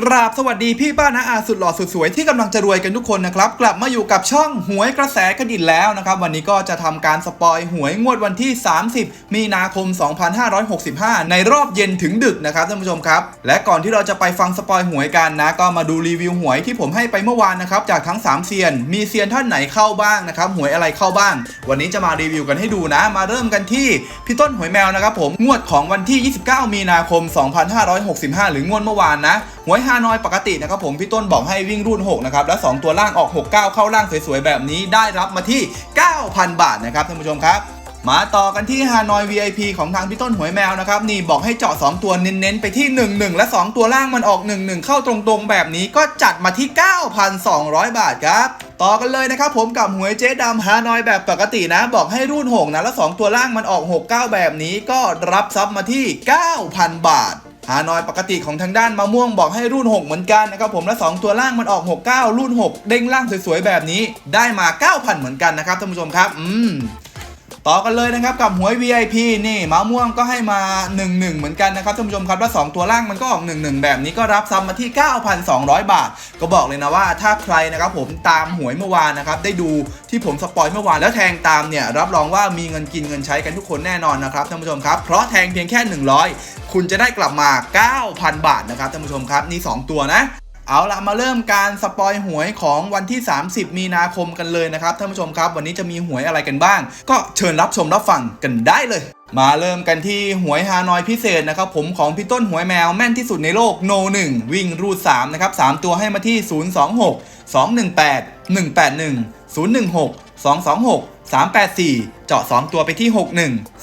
กราบสวัสดีพี่ป้านาอาสุดหล่อสุดสวยที่กำลังจะรวยกันทุกคนนะครับ กลับมาอยู่กับช่องหวยกระแสกันอีกแล้วนะครับ วันนี้ก็จะทำการสปอยหวยงวดวันที่ 30 มีนาคม 2565 ในรอบเย็นถึงดึกนะครับท่านผู้ชมครับ และก่อนที่เราจะไปฟังสปอยหวยกันนะ ก็มาดูรีวิวหวยที่ผมให้ไปเมื่อวานนะครับจากทั้ง 3เซียน มีเซียนท่านไหนเข้าบ้างนะครับหวยอะไรเข้าบ้าง วันนี้จะมารีวิวกันให้ดูนะ มาเริ่มกันที่พี่ต้นหวยแมวนะครับผมงวดของวันที่ 29 มีนาคม 2565 หรืองวดเมื่อวานนะ หวยฮานอยปกตินะครับผมพี่ต้นบอกให้วิ่งรุ่น 6 นะครับ และ2ตัวล่างออก 69 เข้าล่างสวยๆ แบบนี้ได้รับมาที่ 9,000 บาทนะครับท่านผู้ชมครับมาต่อกันที่ฮานอย VIP ของทางพี่ต้นหวยแมวนะครับ นี่บอกให้เจาะ 2 ตัวเน้นๆ ไปที่ 11 และ 2 ตัวล่างมันออก 11 เข้าตรงๆ แบบนี้ก็จัดมาที่ 9,200 บาทครับต่อกันเลยนะครับผมกับหวยเจ๊ดำฮานอยแบบปกตินะ บอกให้รุ่น6นะแล้ว 2 ตัวล่างมันออก 69 แบบนี้ก็รับซับมาที่ 9,000 บาท ฮานอยปกติของทางด้านมะม่วงบอกให้รุ่น 6 เหมือนกันนะครับผมและ 2 ตัวล่างมันออก 69 รุ่น 6 เด้งล่างสวยๆแบบนี้ได้มา 9,000 เหมือนกันนะครับท่านผู้ชมครับ อืม ต่อกันเลยนะครับกับหวย VIP นี่มะม่วงก็ให้มา 1 1 เหมือนกันนะครับท่านผู้ชมครับแล้ว2ตัวล่างมันก็ออก 1 1 แบบนี้ก็รับซ้ำมาที่ 9,200 บาท ก็บอกเลยนะว่าถ้าใครนะครับผมตามหวยเมื่อวานนะครับได้ดูที่ผมสปอยเมื่อวานแล้วแทงตามเนี่ยรับรองว่ามีเงินกินเงินใช้กันทุกคนแน่นอนนะครับท่านผู้ชมครับเพราะแทงเพียงแค่ 100 คุณจะได้กลับมา 9,000 บาทนะครับท่านผู้ชมครับนี่ 2 ตัวนะ เอาละมาเริ่มการสปอยหวยของวันที่ 30 มีนาคมกันเลยนะครับท่านผู้ชมครับ วันนี้จะมีหวยอะไรกันบ้าง ก็เชิญรับชมรับฟังกันได้เลย มาเริ่มกันที่หวยฮานอยพิเศษนะครับผมของพี่ต้นหวยแมวแม่นที่สุดในโลกโน1วิ่งรูด3นะครับ3ตัวให้มาที่ 026 218 181 016 226 384 เจาะ 2 ตัวไปที่ 61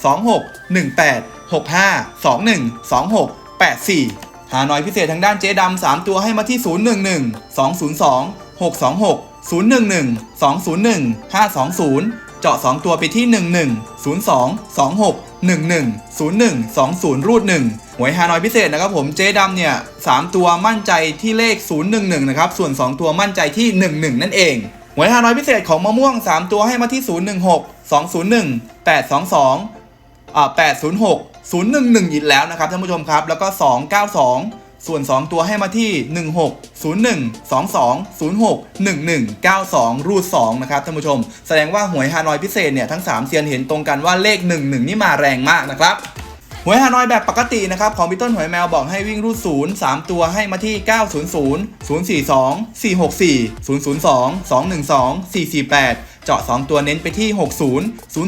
26 18 65 21 26 84 หาหน่อยพิเศษทางด้านเจ๊ดำ3ตัวให้มาที่ 011 202 626 011 201 520 เจาะ 2 ตัวไปที่ 11 02 26 11 01 20 รูด 1 หวยฮานอยพิเศษนะครับผมเจ๊ดำเนี่ย 3 ตัวมั่นใจที่เลข 011 นะครับ ส่วน 2 ตัวมั่นใจที่ 11 นั่นเองหวยฮานอยพิเศษของมะม่วง 3 ตัวให้มาที่ 016 201 822อ่า806 011อีกแล้วนะครับท่านผู้ชมครับ แล้วก็ 292 ส่วน 2 ตัวให้มาที่ 16 01 22 06 11 92 รูด2นะครับท่านผู้ชม แสดงว่าหวยฮานอยพิเศษเนี่ยทั้ง 3เซียนเห็นตรงกันว่าเลข 11 นี่มาแรงมากนะครับหวยฮานอยแบบปกตินะครับของพี่ต้นหวยแมวบอกให้วิ่งรูดศูนย์3ตัวให้มาที่ 900 042 464 002 212 448 เจาะ 2 ตัวเน้นไปที่ 60 00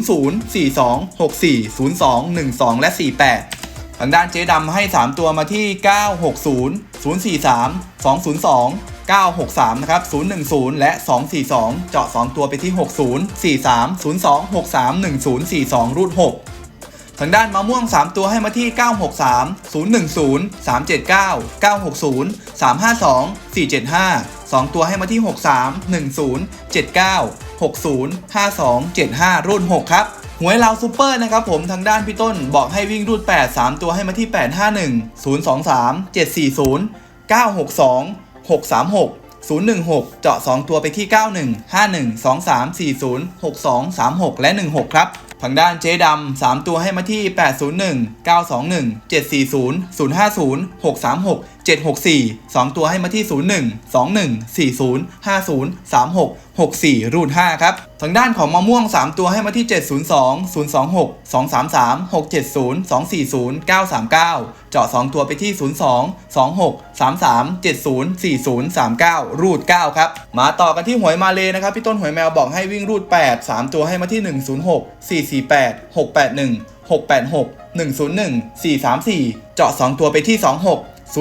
42 64 02 12 และ 48 ทางด้านเจ๊ดำให้ 3 ตัวมาที่ 960 043 202 963 นะครับ 010 และ 242 เจาะ 2 ตัวไปที่ 60 43 02 63 10 42 รูด 6ทางด้านมะม่วง 3 ตัวให้มาที่ 963 010 379 960 352 475 2 ตัวให้มาที่ 63 10 79 60 52 75 รุ่น 6 ครับหวยลาวซูเปอร์นะครับผมทางด้านพี่ต้นบอกให้วิ่งรูด 8 3 ตัวให้มาที่ 851 023 740 962 636 016 เจาะ 2 ตัวไปที่ 91 51 23 40 62 36 และ 16 ครับ ทางด้านเจ๊ดำ3ตัวให้มาที่ 801 921 740 050 636 764 2 ตัวให้มาที่ 01 21 40 50 36 64 รูด5ครับ ทางด้านของมะม่วง 3 ตัวให้มาที่ 702 026 233 670 240 939 เจาะ 2 ตัวไปที่ 02 26 33 70 40 39 รูด9ครับ มาต่อกันที่หวยมาเลนะครับ พี่ต้นหวยแมวบอกให้วิ่งรูด8 3 ตัวให้มาที่ 106 448 681 686 101 434 เจาะ 2 ตัวไปที่ 26 06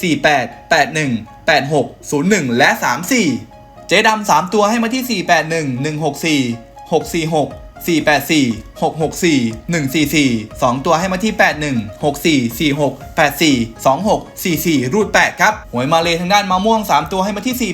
48 81 86 01 และ 34 เจ๊ดำ3ตัวให้มาที่ 481 164 646 484 664 144 2 ตัวให้มาที่ 81 64 46 84 26 44 รูด 8 ครับ หวยมาเลยทางด้านมะม่วง 3 ตัวให้มาที่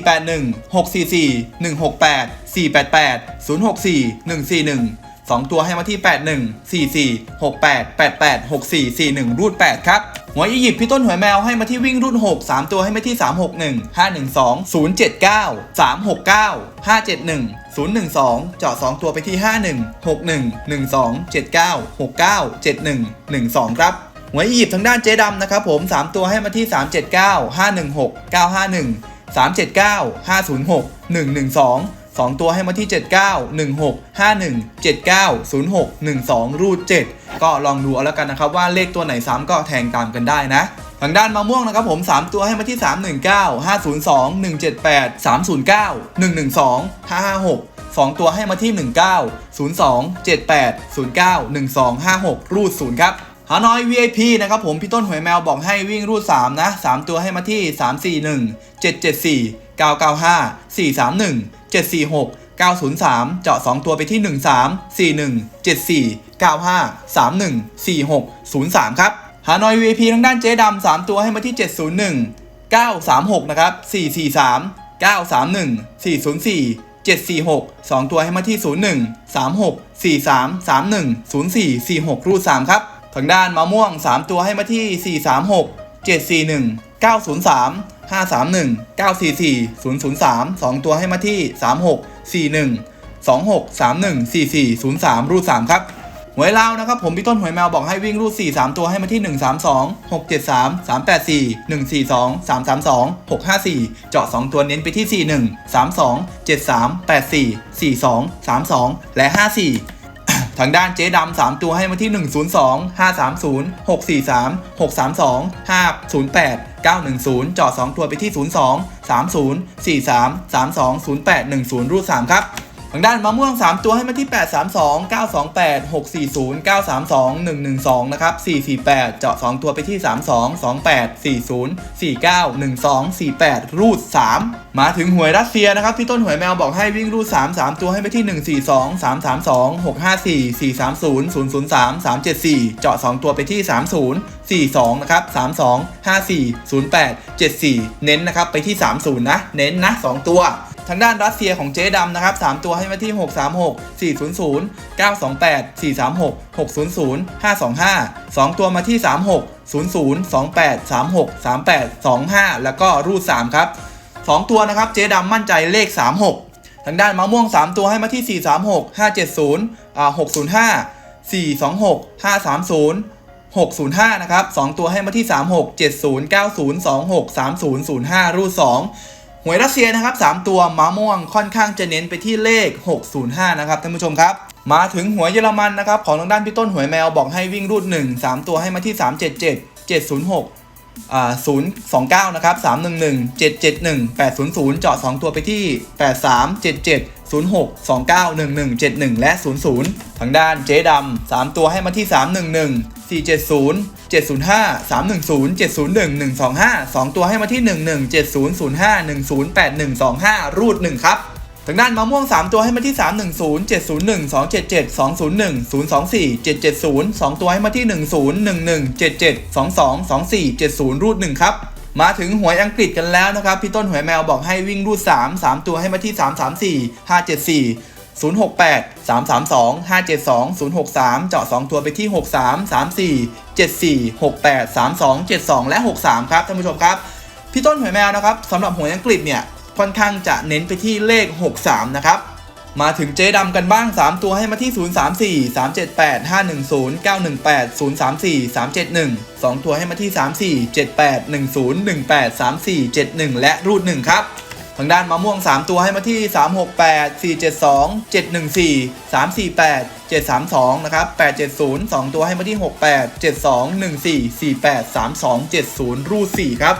481 644 168 488 064 141 2 ตัวให้มาที่ 81 44 68 88 64 41 รูด 8 ครับหวยอียิปต์พี่ต้นหวยแมวให้มาที่วิ่งรุ่น 6 3 ตัวให้มาที่ 361 512 079 369 571 012 เจาะ 2 ตัวไปที่ 51 61 12 79 69 71 12 ครับหวยอียิปต์ทางด้านเจ๊ดำนะครับผม 3 ตัวให้มาที่ 379 516 951 379 506 112 2 ตัวให้มาที่ 79 16 51 79 06 12 รูด 7 ก็ลองดูเอาแล้วกันนะครับว่าเลขตัวไหนซ้ำก็แทงตามกันได้นะทางด้านมะม่วงนะครับผม 3 ตัวให้มาที่ 319 502 178 309 112 556 2 ตัวให้มาที่ 19 02 78 09 1256 รูด 0 ครับหาน้อย VIP นะครับผมพี่ต้นหวยแมวบอกให้วิ่งรูด 3 นะ 3 ตัวให้มาที่ 341 774 995 431 746 903 เจาะ 2 ตัวไปที่ 13 41 74 95 31 46 03 ครับ หานอย VIP ทางด้านเจ๊ดำ3ตัวให้มาที่ 701 936 นะครับ 443 931 404 746 2 ตัวให้มาที่ 01 36 43 31 04 46 รูด 3 ครับ ทางด้านมะม่วง 3 ตัวให้มาที่ 436 741 903 531 944 003 2 ตัวให้มาที่ 36 41 26 31 44 03 รูด 3 ครับหวยลาวนะครับผมพี่ต้นหวยแมวบอกให้วิ่งรูด 4 3 ตัวให้มาที่ 132 673 384 142 332 654 เจาะ 2 ตัวเน้นไปที่ 41 32 73 84 42 32 และ 54 ทางด้านเจ๊ดำ3ตัวให้มาที่ 102 530 643 632 508 910 จอด 2 ตัวไปที่ 02 30 43 32 08 10 รูด 3 ครับ ทางด้านมะม่วง 3 ตัวให้มาที่ 832 928 640 932 112 นะครับ 448 เจาะ 2 ตัวไปที่ 32 28 40 49 12 48 รูด 3 มาถึงหวยรัสเซียนะครับ พี่ต้นหวยแมวบอกให้วิ่งรูด 3 3 ตัวให้ไปที่ 142 332 654 430 003 374 เจาะ 2 ตัวไปที่ 30 42 นะครับ 32 54 08 74 เน้นนะครับไปที่ 30 นะ เน้นนะ 2 ตัวทางด้านรัสเซียของเจ๊ดำนะครับ 3 ตัวให้มาที่ 636 400 928 436 600 525 2 ตัวมาที่ 36 00 28 36 38 25 แล้วก็รูด 3 ครับ 2 ตัวนะครับเจ๊ดำมั่นใจเลข 36 ทางด้านมะม่วง 3 ตัวให้มาที่ 436 570อ่า605 426 530 605 นะครับ 2 ตัวให้มาที่ 36 70 90 26 30 05 รูด 2 หวยรัสเซียนะครับ3ตัวม้าม่วงค่อนข้างจะเน้นไปที่เลข 605 นะครับท่านผู้ชมครับ มาถึงหวยเยอรมันนะครับของทางด้านพี่ต้นหวยแมวบอกให้วิ่งรูด 1 3 ตัวให้มาที่ 377 706อ่า029 นะครับ 311 771 800 เจาะ 2 ตัวไปที่ 83 06 29 11 71 และ 00 ทางด้านเจ๊ดำ3ตัวให้มาที่ 311 470 705 310 701 125 2 ตัวให้มาที่ 11 7005 1081 25 รูด 1 ครับ ทางด้านมะม่วง 3 ตัวให้มาที่ 310 701 277 201 024 770 2 ตัวให้มาที่ 10 11 77 22 24 70 รูด 1 ครับ มาถึงหวยอังกฤษกันแล้วนะครับ พี่ต้นหวยแมวบอกให้วิ่งรูด 3 3 ตัวให้มาที่ 334 574 068 332 572 063 เจาะ 2 ตัวไปที่ 63 34 74 68 32 72 และ 63 ครับท่านผู้ชมครับ พี่ต้นหวยแมวนะครับสำหรับหวยอังกฤษเนี่ยค่อนข้างจะเน้นไปที่เลข 63 นะครับ มาถึงเจ๊ดำกันบ้าง 3 ตัวให้มาที่ 034 378 510 918 034 371 2 ตัวให้มาที่ 34 78 10 18 34 71 และรูด 1 ครับทางด้านมะม่วง 3 ตัวให้มาที่ 368 472 714 348 732 นะครับ 870 2 ตัวให้มาที่ 68 72 14 48 32 70 รูด 4 ครับ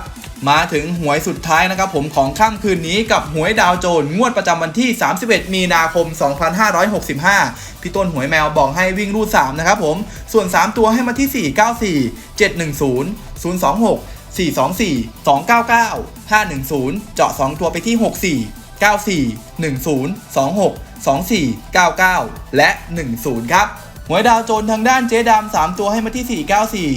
มาถึงหวยสุดท้ายนะครับผมของค่ำคืนนี้กับหวยดาวโจนงวดประจำวันที่ 31 มีนาคม 2565 พี่ต้นหวยแมวบอกให้วิ่งรูด 3 นะครับผม ส่วน 3 ตัวให้มาที่ 494 710 026 424 299 510 เจาะ 2 ตัวไปที่ 64 94 10 26 24 99 และ 10 ครับหวยดาวโจนทางด้านเจ๊ดำ3ตัวให้มาที่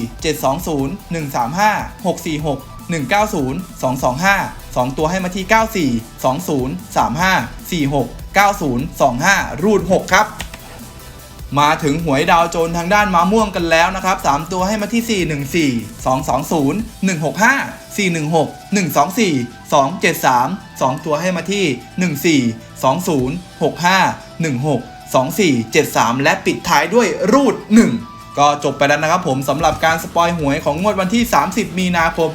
494 720 135 646 190 225 2 ตัวให้มาที่ 94 20 35 46 90 25 รูด 6 ครับมาถึงหวยดาวโจนทางด้านมาม่วงกันแล้วนะครับ 3 ตัวให้มาที่ 414 220 165 416 124 273 2 ตัวให้มาที่ 14 20 65 16 24 73 และปิดท้ายด้วยรูด 1 ก็จบไปแล้วนะครับผมสำหรับการสปอยหวยของงวดวันที่ 30 มีนาคม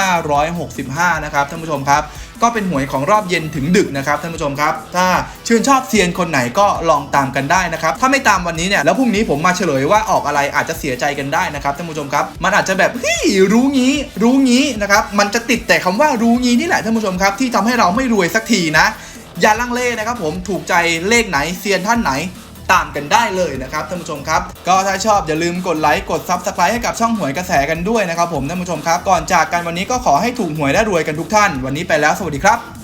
2565 นะครับท่านผู้ชมครับ ก็เป็นหวยของรอบเย็นถึงดึกนะครับท่านผู้ชมครับ ถ้าชื่นชอบเซียนคนไหนก็ลองตามกันได้นะครับ ถ้าไม่ตามวันนี้เนี่ยแล้วพรุ่งนี้ผมมาเฉลยว่าออกอะไรอาจจะเสียใจกันได้นะครับท่านผู้ชมครับ มันอาจจะแบบเฮ้ยรู้งี้ รู้งี้นะครับมันจะติดแต่คำว่ารู้งี้นี่แหละท่านผู้ชมครับที่ทำให้เราไม่รวยสักทีนะอย่าลังเลนะครับผมถูกใจเลขไหนเซียนท่านไหน ตามกันได้เลยนะครับท่านผู้ชมครับ ก็ถ้าชอบอย่าลืมกดไลค์กดซับสไครต์ให้กับช่องหวยกระแสกันด้วยนะครับผมท่านผู้ชมครับ ก่อนจากกันวันนี้ก็ขอให้ถูกหวยและรวยกันทุกท่าน วันนี้ไปแล้วสวัสดีครับ